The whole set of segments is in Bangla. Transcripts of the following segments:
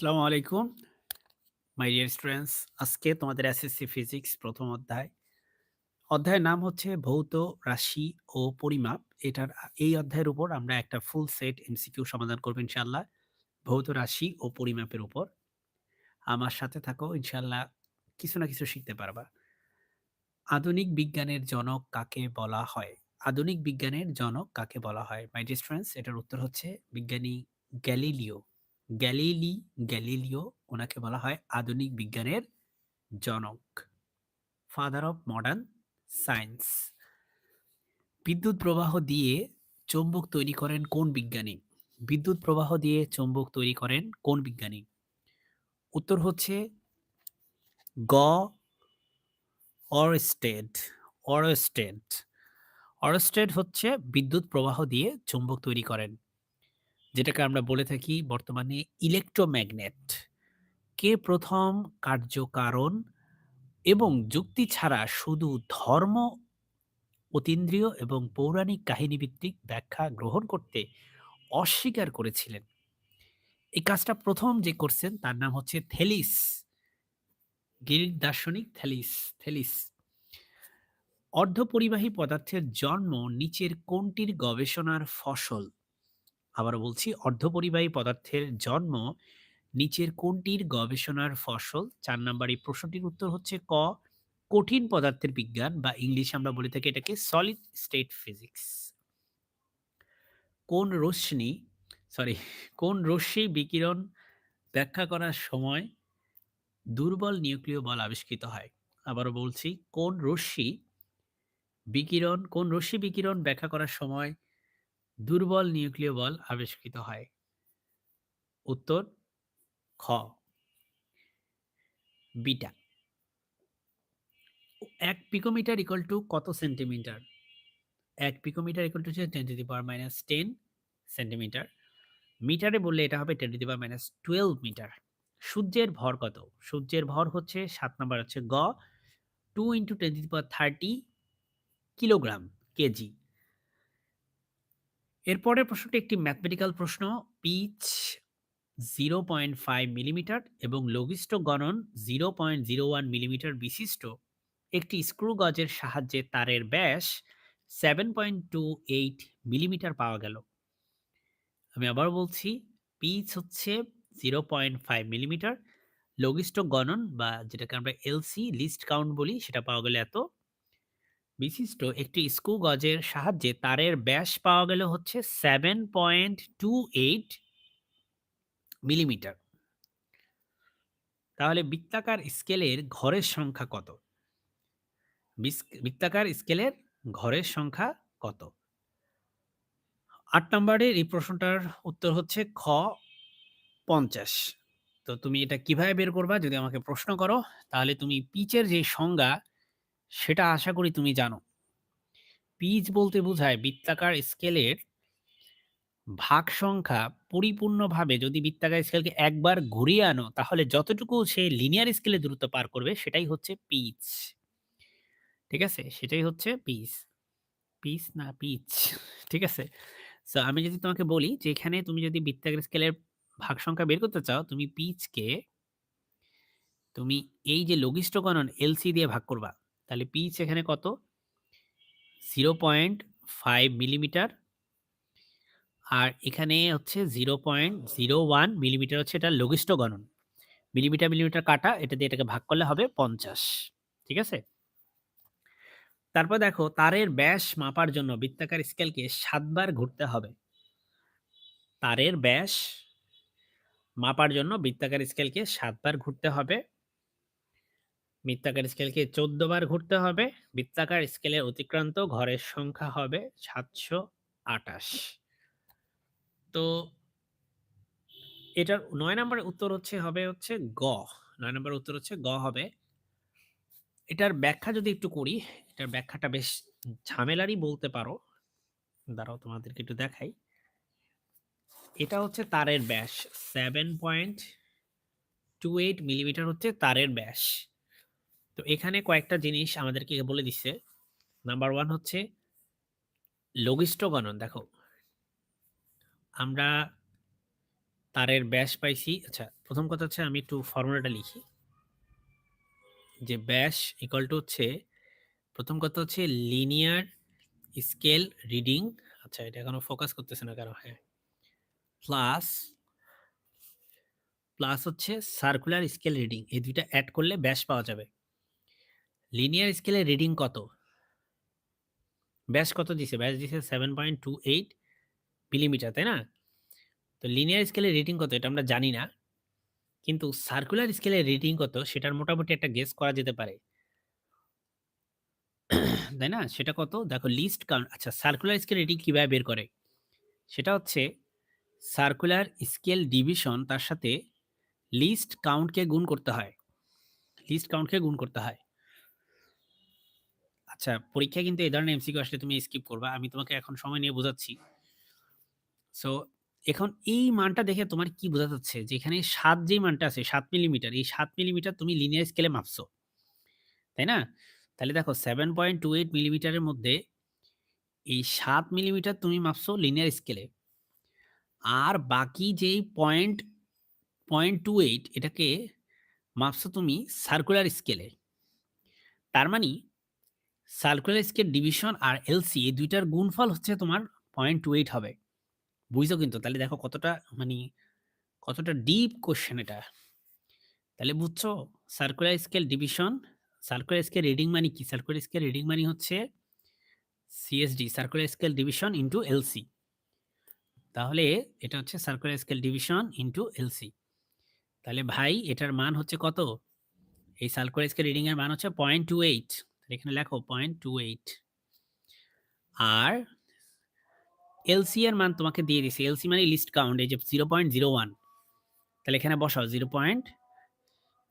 আসসালামু আলাইকুম। মাই ডিয়ার স্টুডেন্টস আজকে তোমাদের এসএসসি ফিজিক্স প্রথম অধ্যায়। অধ্যায়ের নাম হচ্ছে ভৌত রাশি ও পরিমাপ। এটার, এই অধ্যায়ের উপর আমরা একটা ফুল সেট এমসিকিউ সমাধান করব ইনশাল্লাহ ভৌত রাশি ও পরিমাপের উপর। আমার সাথে থাকো ইনশাল্লাহ কিছু না কিছু শিখতে পারবা। আধুনিক বিজ্ঞানের জনক কাকে বলা হয়? আধুনিক বিজ্ঞানের জনক কাকে বলা হয়? মাই ডিয়ার স্টুডেন্টস এটার উত্তর হচ্ছে বিজ্ঞানী গ্যালিলিও। গ্যালিলি, গ্যালিলিও ওনাকে বলা হয় আধুনিক বিজ্ঞানের জনক ফাদার অফ মডার্ন সায়েন্স বিদ্যুৎ প্রবাহ দিয়ে চৌম্বক তৈরি করেন কোন বিজ্ঞানী? বিদ্যুৎ প্রবাহ দিয়ে চৌম্বক তৈরি করেন কোন বিজ্ঞানী? উত্তর হচ্ছে গ. Orsted Orsted. অরস্টেড হচ্ছে বিদ্যুৎ প্রবাহ দিয়ে চৌম্বক তৈরি করেন। যেটাকে আমরা বলে থাকি বর্তমানে ইলেকট্রোম্যাগনেট কে প্রথম কার্যকারণ এবং যুক্তি ছাড়া শুধু ধর্ম, অতীন্দ্রিয় এবং পৌরাণিক কাহিনীভিত্তিক ব্যাখ্যা গ্রহণ করতে অস্বীকার করেছিলেন। এই কাজটা প্রথম যে করছেন তার নাম হচ্ছে থেলিস, গ্রিক দার্শনিক থেলিস থেলিস। অর্ধপরিবাহী পদার্থের জন্ম নিচের কোনটির গবেষণার ফসল? আবার বলছি, অর্ধপরিবাহী পদার্থের জন্ম নিচের কোনটির গবেষণার ফসল? চার নাম্বার, এই প্রশ্নটির উত্তর হচ্ছে ক, কঠিন পদার্থের বিজ্ঞান বা ইংলিশে আমরা বলে থাকি এটাকে সলিড স্টেট ফিজিক্স কোন রশ্মি সরি কোন রশ্মি বিকিরণ ব্যাখ্যা করার সময় দুর্বল নিউক্লিয় বল আবিষ্কৃত হয়? আবারও বলছি, কোন রশ্মি বিকিরণ, কোন রশ্মি বিকিরণ ব্যাখ্যা করার সময় দুর্বল নিউক্লিয় বল আবিষ্কৃত হয়। উত্তর, খ। বিটা। এক পিকোমিটার ইকুয়াল টু কত সেন্টিমিটার? এক পিকোমিটার ইকুয়াল টু হচ্ছে ten to the power minus ten centimetre মিটারে বললে এটা হবে ten to the power minus twelve metre সূর্যের ভর কত? সূর্যের ভর হচ্ছে সাত নম্বর হচ্ছে গ। Two into ten to the power thirty kilogram KG. এরপরের প্রশ্নটি একটি ম্যাথমেটিক্যাল প্রশ্ন। Pitch zero point five millimetre এবং লঘিষ্ঠ গণন zero point zero one millimetre বিশিষ্ট একটি স্ক্রু গজের সাহায্যে তারের ব্যাস seven point two eight millimetre পাওয়া গেল। আমি আবার বলছি, পিচ হচ্ছে জিরো পয়েন্ট ফাইভ মিলিমিটার লঘিষ্ঠ গণন বা যেটাকে আমরা এলসি লিস্ট কাউন্ট বলি, সেটা পাওয়া গেলে এত। বিশিষ্ট একটি স্ক্রু গজের সাহায্যে তারের ব্যাস পাওয়া গেল হচ্ছে seven point two eight millimetre. তাহলে বৃত্তাকার স্কেলের ঘরের সংখ্যা কত? বৃত্তাকার স্কেলের ঘরের সংখ্যা কত? আট নম্বরের এই প্রশ্নটার উত্তর হচ্ছে খ পঞ্চাশ। তো তুমি এটা কীভাবে বের করবা যদি আমাকে প্রশ্ন করো, তাহলে তুমি পিচের যে সংজ্ঞা সেটা আশা করি তুমি জানো। পিচ বলতে বোঝায় বৃত্তাকার স্কেলের ভাগ সংখ্যা পরিপূর্ণভাবে যদি বৃত্তাকার স্কেলকে একবার ঘুরিয়ে আনো, তাহলে যতটুকু সে লিনিয়ার স্কেলে দ্রুত পার করবে, সেটাই হচ্ছে পিচ। ঠিক আছে? সেটাই হচ্ছে পিচ। পিচ না পিচ। ঠিক আছে? সো আমি যদি তোমাকে বলি যে এখানে তুমি যদি বৃত্তাকার স্কেলের ভাগ সংখ্যা বের করতে চাও, তুমি পিচকে, তুমি এই যে লঘিষ্ঠ গণন এলসি দিয়ে ভাগ করবা। তাহলে পিচ এখানে কত? Zero point five millimetre. আর এখানে হচ্ছে zero point zero one millimetre হচ্ছে এটা লঘিষ্ঠ গণন। মিলিমিটার মিলিমিটার কাটা, এটা দিয়ে এটাকে ভাগ করলে হবে পঞ্চাশ। ঠিক আছে? তারপর দেখো, তারের ব্যাস মাপার জন্য বৃত্তাকার স্কেলকে সাতবার ঘুরতে হবে। তারের ব্যাস মাপার জন্য বৃত্তাকার স্কেলকে সাতবার ঘুরতে হবে। বৃত্তাকার স্কেলকে চোদ্দ বার ঘুরতে হবে। বৃত্তাকার স্কেলের অতিক্রান্ত ঘরের সংখ্যা হবে সাতশো আটাশ তো এটার নয় নম্বরের উত্তর হচ্ছে, হবে হচ্ছে গ। নয় নম্বরের উত্তর হচ্ছে গ হবে। এটার ব্যাখ্যা যদি একটু করি, এটার ব্যাখ্যাটা বেশ ঝামেলারই বলতে পারো। দাঁড়াও তোমাদেরকে একটু দেখাই। এটা হচ্ছে তারের ব্যাস seven point two eight millimetre হচ্ছে তারের ব্যাস। তো এখানে কয়েকটা জিনিস আমাদেরকে বলে দিচ্ছে। নাম্বার ওয়ান হচ্ছে লঘিষ্ঠ গণন। দেখো, আমরা তারের ব্যাস পাইছি। আচ্ছা প্রথম কথা হচ্ছে আমি একটু ফর্মুলাটা লিখি। যে ব্যাস ইকুয়াল টু হচ্ছে, প্রথম কথা হচ্ছে লিনিয়ার স্কেল রিডিং আচ্ছা এটা এখনও ফোকাস করতেছে না কারও হ্যাঁ। প্লাস প্লাস হচ্ছে সার্কুলার স্কেল রিডিং এই দুইটা অ্যাড করলে ব্যাস পাওয়া যাবে। লিনিয়ার স্কেলের রিডিং কত? ব্যাস কত দিছে? ব্যাস দিছে seven point two eight millimetre তাই না? তো লিনিয়ার স্কেলের রিডিং কত? এটা আমরা জানি না। কিন্তু সার্কুলার স্কেলের রিডিং কত? সেটার মোটামুটি একটা গেস করা যেতে পারে। তাই না? সেটা কত? দেখো লিস্ট কাউন্ট আচ্ছা সার্কুলার স্কেল রিডিং কীভাবে বের করে? সেটা হচ্ছে সার্কুলার স্কেল ডিভিশন তার সাথে লিস্ট কাউন্টকে গুণ করতে হয়। লিস্ট কাউন্টকে গুণ করতে হয়। আচ্ছা পরীক্ষায় কিন্তু এই ধরনের এমসিকিউ আসলে তুমি স্কিপ করবা। আমি তোমাকে এখন সময় নিয়ে বোঝাচ্ছি। সো এখন এই মানটা দেখে তোমার কি বোঝা যাচ্ছে? যে এখানে সাত যে মানটা আছে, সাত মিলিমিটার এই সাত মিলিমিটার তুমি লিনিয়ার স্কেলে মাপছো। তাই না? তাহলে দেখো সেভেন পয়েন্ট টু এইট মিলিমিটারের মধ্যে এই সাত মিলিমিটার তুমি মাপছো লিনিয়ার স্কেলে আর বাকি যেই পয়েন্ট পয়েন্ট টু এইট এটাকে মাপছো তুমি সার্কুলার স্কেলে তার মানে সার্কুলার স্কেল ডিভিশন আর এলসি এই দুইটার গুণফল হচ্ছে তোমার পয়েন্ট টু এইট হবে। বুঝছ কিন্তু? তাহলে দেখো কতটা মানে কতটা ডিপ কোশ্চেন এটা। তাহলে বুঝছ? Circular scale division, circular scale reading মানে কি? সার্কুলার স্কেল রিডিং মানে হচ্ছে CSD circular scale division into LC তাহলে এটা হচ্ছে circular scale division into LC তাহলে ভাই, এটার মান হচ্ছে কত? এই সার্কুলার স্কেল রিডিং এর মান হচ্ছে পয়েন্ট টু এইট এখানে লেখো পয়েন্ট টু এইট আর এলসি এর মান তোমাকে দিয়ে দিছে এলসি মানে লিস্ট কাউন্ট এই যে জিরো পয়েন্ট জিরো ওয়ান তাহলে এখানে বসাও জিরো পয়েন্ট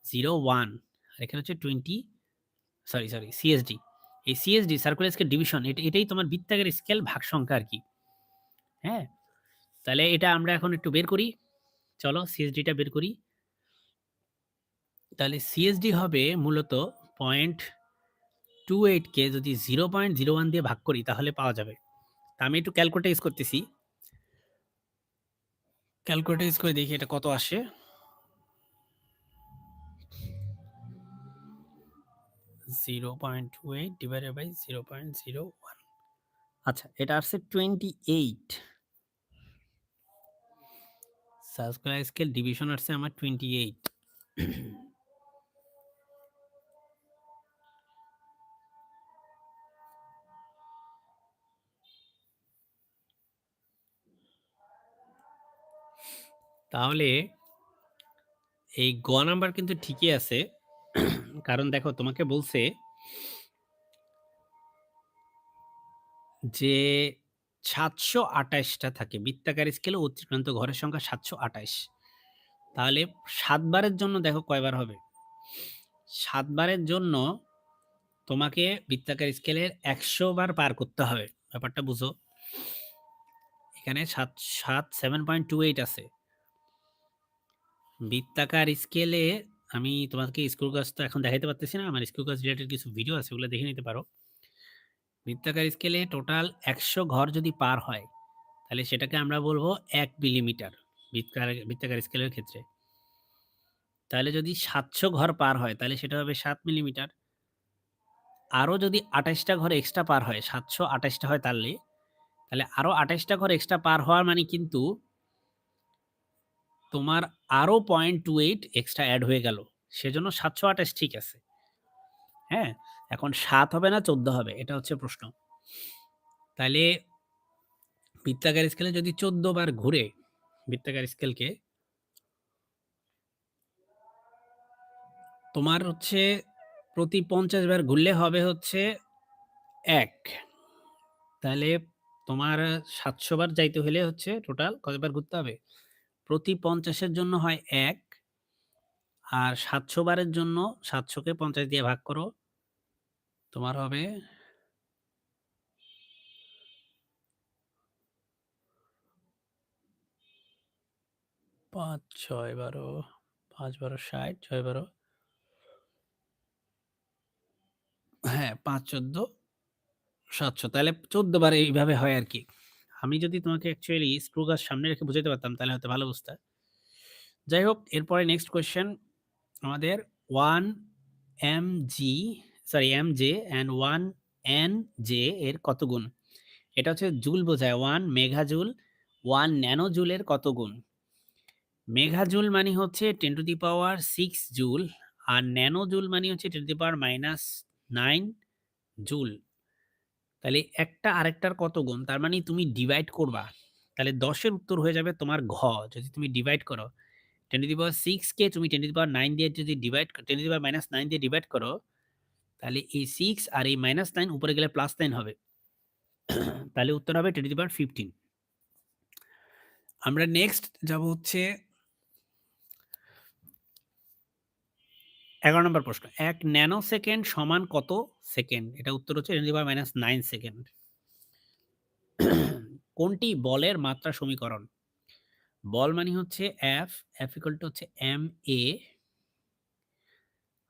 জিরো ওয়ান আর এখানে হচ্ছে টোয়েন্টি সরি সরি সিএসডি এই সিএসডি সার্কুলার স্কেল ডিভিশন এটা, এটাই তোমার বৃত্তাকার স্কেল ভাগ সংখ্যা আর কি। হ্যাঁ? তাহলে এটা আমরা এখন একটু বের করি। চলো সিএসডিটা বের করি। তাহলে সিএসডি হবে মূলত পয়েন্ট টু এইটকে যদি জিরো পয়েন্ট জিরো ওয়ান দিয়ে ভাগ করি, তাহলে পাওয়া যাবে। তা আমি একটু ক্যালকুলেটার ইউজ করতেছি। ক্যালকুলেটার ইউজ করে দেখি এটা কত আসে। Zero point two eight divided by zero point zero one আচ্ছা এটা আসছে twenty eight circular scale division আসছে আমার টোয়েন্টি এইট তাহলে এই গ নাম্বার কিন্তু ঠিকই আছে। কারণ দেখো তোমাকে বলছে যে সাতশো আঠাশটা থাকে। বৃত্তাকার স্কেলে অতিক্রান্ত ঘরের সংখ্যা সাতশো আঠাশ তাহলে সাতবারের জন্য দেখো কয়বার হবে? সাতবারের জন্য তোমাকে বৃত্তাকার স্কেলের একশো বার পার করতে হবে। ব্যাপারটা বুঝো। এখানে সাত সাত সেভেন পয়েন্ট টু এইট আছে। বৃত্তাকার স্কেলে আমি তোমাকে স্কুল কাজ তো এখন দেখাইতে পারতেছি না। আমার স্কুল কাজ রিলেটেড কিছু ভিডিও আছে, ওগুলো দেখে নিতে পারো। বৃত্তাকার স্কেলে টোটাল একশো ঘর যদি পার হয়, তাহলে সেটাকে আমরা বলব এক মিলিমিটার বৃত্তাকার বৃত্তাকার স্কেলের ক্ষেত্রে। তাহলে যদি সাতশো ঘর পার হয়, তাহলে সেটা হবে সাত মিলিমিটার আরও যদি আঠাশটা ঘর এক্সট্রা পার হয়, সাতশো আঠাশটা হয় তাহলে তাহলে আরও আঠাশটা ঘর এক্সট্রা পার হওয়ার মানে কিন্তু তোমার আরও point two eight extra add হয়ে গেল। সেজন্য সাতশো আঠাশ ঠিক আছে। হ্যাঁ এখন সাত হবে না, চোদ্দ হবে, এটা হচ্ছে প্রশ্ন। তাহলে বৃত্তাকার স্কেলে যদি চোদ্দ বার ঘুরে বৃত্তাকার স্কেলকে তোমার হচ্ছে প্রতি পঞ্চাশ বার ঘুরলে হবে হচ্ছে এক। তাহলে তোমার সাতশো বার যাইতে হলে হচ্ছে টোটাল কতবার ঘুরতে হবে? প্রতি পঞ্চাশের জন্য হয় এক। আর সাতশো বারের জন্য সাতশোকে পঞ্চাশ দিয়ে ভাগ করো। তোমার হবে পাঁচ, ছয় বারো, পাঁচ বারো, ষাট, ছয় বারো। হ্যাঁ পাঁচ, চোদ্দ, সাতশো। তাহলে চোদ্দ বার এইভাবে হয় আর কি। আমি যদি তোমাকে অ্যাকচুয়ালি স্ক্রু গাছ সামনে রেখে বুঝাতে পারতাম, তাহলে হয়তো ভালো বুঝতে। যাই হোক এরপরে নেক্সট কোয়েশ্চেন আমাদের one M G sorry M J and one N J এর কত গুণ? এটা হচ্ছে জুল বোঝায় ওয়ান মেঘাজুল ওয়ান ন্যানো জুলের কত গুণ? মেঘাজুল মানে হচ্ছে ten to the power six joule R nano joule মানে হচ্ছে ten to the power minus nine joule তাহলে একটা আরেকটার কত গুণ? তার মানে তুমি ডিভাইড করবা। তাহলে দশের উত্তর হয়ে যাবে তোমার ঘ। যদি তুমি ডিভাইড করো টেন টু দি পাওয়ার সিক্সকে তুমি ten to the power nine দিয়ে যদি divide ten to the power minus nine দিয়ে ডিভাইড করো তাহলে এই সিক্স আর এই মাইনাস নাইন উপরে গেলে প্লাস নাইন হবে। তাহলে উত্তর হবে ten to the power fifteen আমরা নেক্সট যাব হচ্ছে এগারো নম্বর প্রশ্ন, এক ন্যানো সেকেন্ড সমান কত সেকেন্ড? এটা উত্তর হচ্ছে ten power minus nine second. কোনটি বলের মাত্রা সমীকরণ? বল মানে হচ্ছে এফ এফ ইকুয়াল টু হচ্ছে এম এ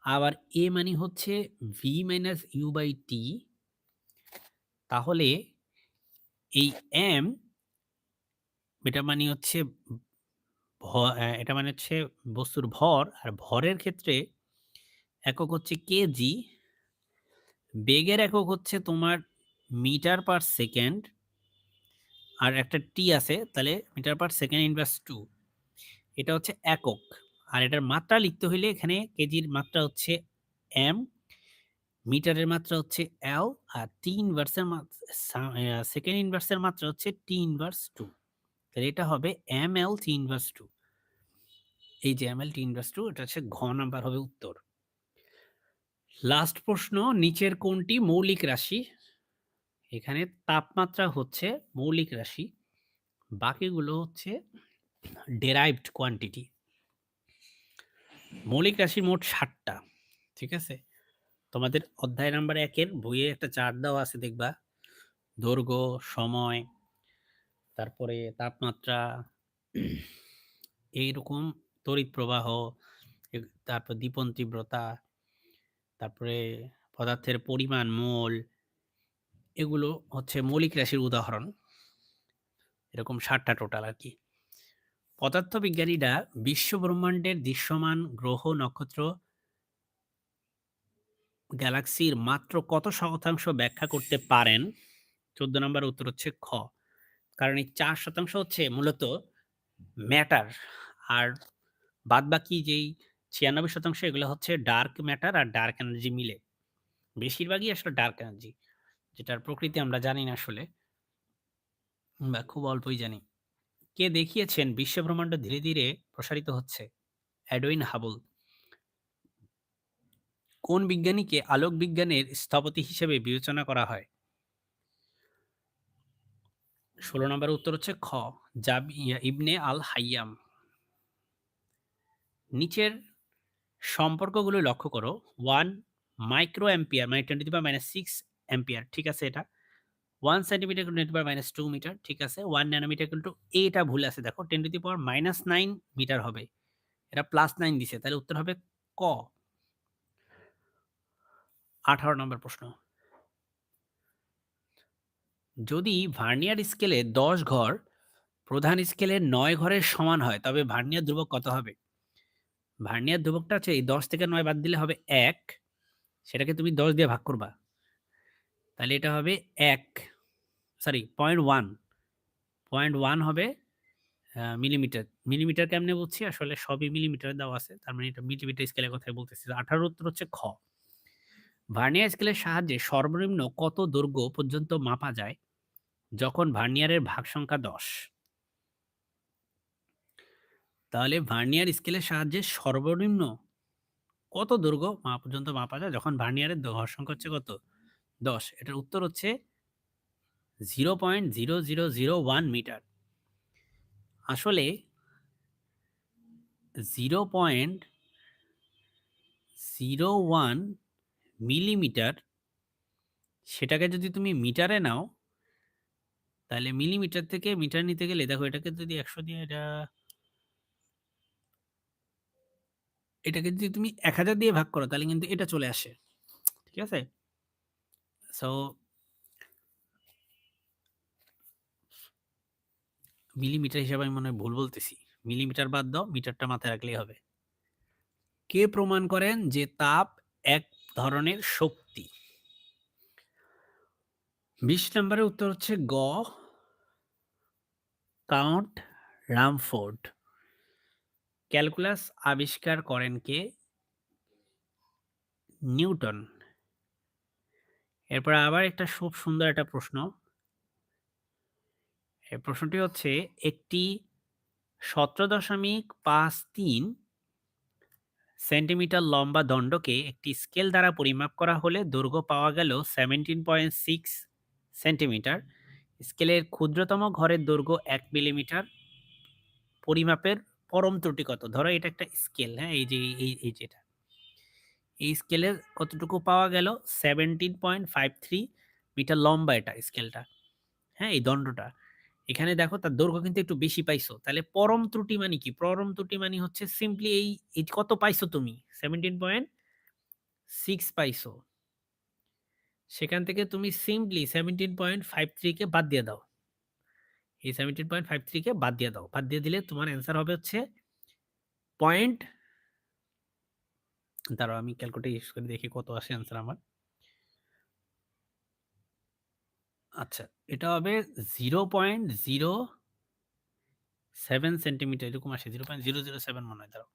আবার এ মানে হচ্ছে V minus U by T তাহলে এই এম এটা মানে হচ্ছে এটা মানে হচ্ছে বস্তুর ভর, আর ভরের ক্ষেত্রে একক হচ্ছে কেজি বেগের একক হচ্ছে তোমার মিটার পার সেকেন্ড, আর একটা টি আছে, তাহলে metre per second inverse two. এটা হচ্ছে একক, আর এটার মাত্রা লিখতে হইলে এখানে কেজির মাত্রা হচ্ছে এম মিটারের মাত্রা হচ্ছে এল আর টি ইনভার্সের সেকেন্ড ইনভার্সের মাত্রা হচ্ছে টি ইনভার্স টু তাহলে এটা হবে M L T inverse two এই যে M L T inverse two এটা হচ্ছে ঘ নাম্বার হবে উত্তর। লাস্ট প্রশ্ন, নিচের কোনটি মৌলিক রাশি? এখানে তাপমাত্রা হচ্ছে মৌলিক রাশি, বাকিগুলো হচ্ছে ডেরাইভড কোয়ান্টিটি মৌলিক রাশির মোট ষাটটা ঠিক আছে? তোমাদের অধ্যায় নাম্বার একের বইয়ে একটা চার্ট দেওয়া আছে, দেখবা। দৈর্ঘ্য, সময়, তারপরে তাপমাত্রা, এইরকম তড়িৎ প্রবাহ তারপর দীপন তীব্রতা তারপরে পদার্থের পরিমাণ, মোল, এগুলো হচ্ছে মৌলিক রাশির উদাহরণ। এরকম ষাটটা টোটাল আর কি। পদার্থবিজ্ঞানীরা বিশ্ব ব্রহ্মাণ্ডের দৃশ্যমান গ্রহ, নক্ষত্র, গ্যালাক্সির মাত্র কত শতাংশ ব্যাখ্যা করতে পারেন? চোদ্দ নম্বর উত্তর হচ্ছে খ। কারণ এই চার শতাংশ হচ্ছে মূলত ম্যাটার। আর বাদবাকি যেই ছিয়ানব্বই শতাংশ এগুলো হচ্ছে ডার্ক ম্যাটার আর ডার্ক এনার্জি মিলে। বেশিরভাগই আসলে ডার্ক এনার্জি যেটার প্রকৃতি আমরা জানি না আসলে। বা খুব অল্পই জানি। কে দেখিয়েছেন বিশ্বব্রহ্মাণ্ড ধীরে ধীরে প্রসারিত হচ্ছে? Edwin Hubble. কোন বিজ্ঞানীকে আলোক বিজ্ঞানের স্থপতি হিসেবে বিবেচনা করা হয়? ষোলো নম্বর উত্তর হচ্ছে খ, জাব ইবনে আল হাইয়াম নিচের সম্পর্কগুলো লক্ষ্য করো। ওয়ান মাইক্রো অ্যাম্পিয়ার মানে twenty power minus six ampere ঠিক আছে এটা? One centimetre twenty power minus two metre ঠিক আছে? ওয়ান ন্যানোমিটার কিন্তু এটা ভুল আছে, দেখো ten to power minus nine metre হবে। এটা প্লাস নাইন দিছে, তাহলে উত্তর হবে ক? আঠারো নম্বর প্রশ্ন। যদি ভার্নিয়ার স্কেলে দশ ঘর, প্রধান স্কেলে নয় ঘরের সমান হয়, তবে ভার্নিয়ার ধ্রুবক কত হবে? ভার্নিয়ার ধ্রুবকটা হচ্ছে এই দশ থেকে নয় বাদ দিলে হবে এক। সেটাকে তুমি দশ দিয়ে ভাগ করবা। তাহলে এটা হবে এক sorry point one point one হবে মিলিমিটার মিলিমিটার কেমনে বলছি আসলে সবই মিলিমিটার দেওয়া আছে, তার মানে এটা মিলিমিটার স্কেলের কথাই বলতেছি। আঠারো উত্তর হচ্ছে খ। ভার্নিয়ার স্কেলের সাহায্যে সর্বনিম্ন কত দৈর্ঘ্য পর্যন্ত মাপা যায় যখন ভার্নিয়ারের ভাগ সংখ্যা দশ? তাহলে ভার্নিয়ার স্কেলের সাহায্যে সর্বনিম্ন কত দৈর্ঘ্য মা পর্যন্ত মাপা যায়? যখন ভার্নিয়ারের ঘর সংখ্যা হচ্ছে কত? দশ। এটার উত্তর হচ্ছে zero point zero zero zero one metre. আসলে zero point zero one millimetre, সেটাকে যদি তুমি মিটারে নাও, তাহলে মিলিমিটার থেকে মিটার নিতে গেলে, দেখো এটাকে যদি একশো দিয়ে, এটা এটাকে যদি তুমি এক হাজার দিয়ে ভাগ করো তাহলে কিন্তু এটা চলে আসে ঠিক আছে সো মিলিমিটার হিসাবে আমি মনে হয় ভুল বলতেছি মিলিমিটার বাদ দাও, মিটারটা মাথায় রাখলেই হবে। কে প্রমাণ করেন যে তাপ এক ধরনের শক্তি? ২০ নম্বরের উত্তর হচ্ছে গ। Count Rumford. ক্যালকুলাস আবিষ্কার করেন কে? নিউটন। এরপর আবার একটা খুব সুন্দর একটা প্রশ্ন। এই প্রশ্নটি হচ্ছে, একটি ১৭.৫৩ সেন্টিমিটার লম্বা দণ্ডকে একটি স্কেল দ্বারা পরিমাপ করা হলে দৈর্ঘ্য পাওয়া গেল 17.6 সেন্টিমিটার। স্কেলের ক্ষুদ্রতম ঘরের দৈর্ঘ্য এক মিলিমিটার। পরিমাপের পরম ত্রুটি কত? ধরো এটা একটা স্কেল, হ্যাঁ? এই যে এই এই যেটা। এই স্কেলের কতটুকু পাওয়া গেল? 17.53 মিটার লম্বা এটা স্কেলটা। হ্যাঁ? এই দণ্ডটা। এখানে দেখো তার দৈর্ঘ্য কিন্তু একটু বেশি পাইছো। তাহলে পরম ত্রুটি মানে কি? পরম ত্রুটি মানে হচ্ছে সিম্পলি এই, এই কত পাইছো তুমি? 17.6 পাইছো। সেখান থেকে তুমি সিম্পলি সেভেন্টিন পয়েন্ট ফাইভ থ্রিকে বাদ দিয়ে দাও। এই সেভেন্টিন পয়েন্ট ফাইভ থ্রিকে বাদ দিয়ে দাও। বাদ দিয়ে দিলে তোমার অ্যান্সার হবে হচ্ছে পয়েন্ট তারও আমি ক্যালকুলেটর ইউজ করে দেখি কত আসে অ্যান্সার আমার। আচ্ছা, এটা হবে 0.07 সেন্টিমিটার এরকম আসে। 0.007 মনে হয় দাঁড়াও।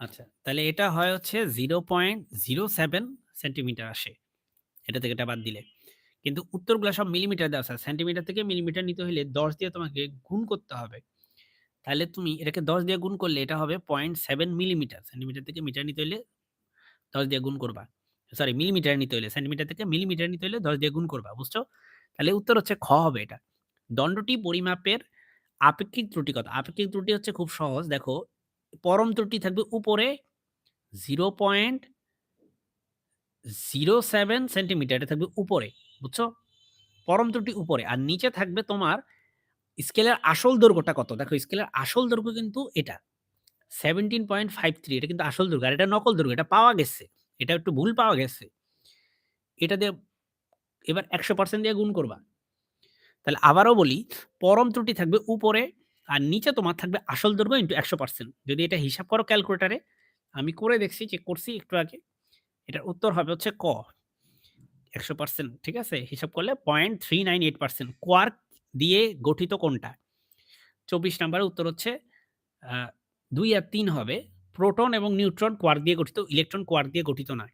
আচ্ছা, তাহলে এটা হয় হচ্ছে 0.07 সেন্টিমিটার আসে। এটা থেকে এটা বাদ দিলে। কিন্তু উত্তরগুলা সব মিলিমিটার দেওয়া আছে। সেন্টিমিটার থেকে মিলিমিটার নিতে হলে দশ দিয়ে তোমাকে গুণ করতে হবে। তাহলে তুমি এটাকে 10 দিয়ে গুণ করলে এটা হবে 0.7 মিলিমিটার। সেন্টিমিটার থেকে মিটার নিতে হলে দশ দিয়ে গুণ করবা। সরি মিলিমিটার নিতে হইলে সেন্টিমিটার থেকে মিলিমিটার নিতে হইলে 10 দিয়ে গুণ করবা। বুঝছ? তাহলে উত্তর হচ্ছে খ হবে এটা। দণ্ডটি পরিমাপের আপেক্ষিক ত্রুটি কত? আপেক্ষিক ত্রুটি হচ্ছে খুব সহজ। দেখো পরম ত্রুটি থাকবে উপরে 0.07 সেন্টিমিটার, এটা থাকবে উপরে। বুঝছ? পরম ত্রুটি উপরে। আর নিচে থাকবে তোমার স্কেলের আসল দৈর্ঘ্যটা কত? দেখো, স্কেলের আসল দৈর্ঘ্য কিন্তু এটা। 17.53 এটা কিন্তু আসল দৈর্ঘ্য। আর এটা নকল দৈর্ঘ্য। এটা পাওয়া গেছে। এটা একটু ভুল পাওয়া গেছে। এটা দিয়ে এবার 100% দিয়ে গুণ করবা। তাহলে আবারও বলি, পরম ত্রুটি থাকবে উপরে আর নিচে তোমার থাকবে আসল দৈর্ঘ্য ইন্টু 100% যদি এটা হিসাব করো ক্যালকুলেটারে আমি করে দেখছি চেক করছি একটু আগে। এটার উত্তর হবে হচ্ছে ক। 100% ঠিক আছে? হিসাব করলে 0.398% কোয়ার্ক দিয়ে গঠিত কোনটা? 24 নাম্বারের উত্তর হচ্ছে দুই আর তিন হবে। প্রোটন এবং নিউট্রন কোয়ার্ক দিয়ে গঠিত, ইলেকট্রন কোয়ার্ক দিয়ে গঠিত নয়।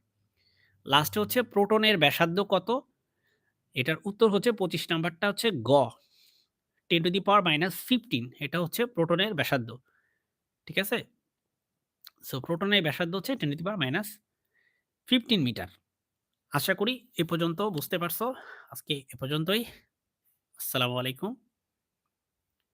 লাস্টে হচ্ছে প্রোটনের ব্যাসার্ধ কত? এটার উত্তর হচ্ছে 25 নাম্বারটা হচ্ছে গ। 10 টু দি পাওয়ার মাইনাস 15 এটা হচ্ছে প্রোটনের ব্যাসার্ধ। ঠিক আছে? সো প্রোটনের ব্যাসার্ধ হচ্ছে ten to the power minus 15 metre. আশা করি এ পর্যন্ত বুঝতে পারছ। আজকে এ পর্যন্তই। আসসালামু আলাইকুম।